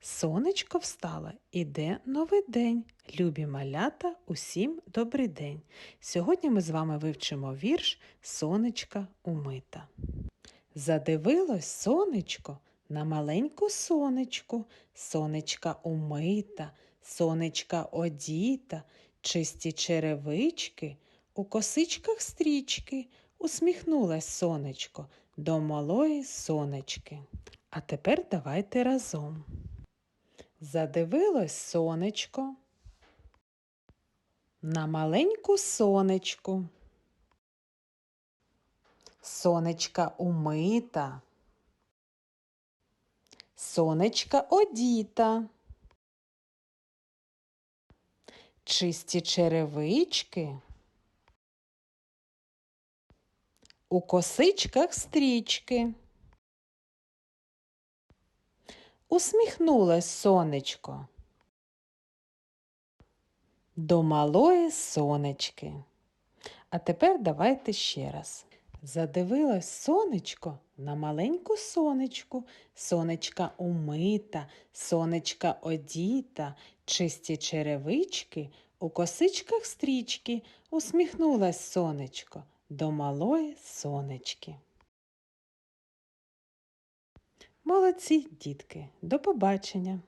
Сонечко встало, іде новий день. Любі малята, усім добрий день. Сьогодні ми з вами вивчимо вірш Сонечка умита. Задивилось сонечко на маленьку сонечку, сонечка умита, сонечка одіта, чисті черевички, у косичках стрічки, усміхнулась сонечко до малої сонечки. А тепер давайте разом. Задивилось сонечко на маленьку сонечку. Сонечка умита. Сонечка одіта. Чисті черевички. У косичках стрічки. Усміхнулось сонечко. До малої сонечки. А тепер давайте ще раз. Задивилось сонечко на маленьку сонечку, сонечка умита, сонечка одіта, чисті черевички, у косичках стрічки, усміхнулось сонечко до малої сонечки. Молодці, дітки, до побачення!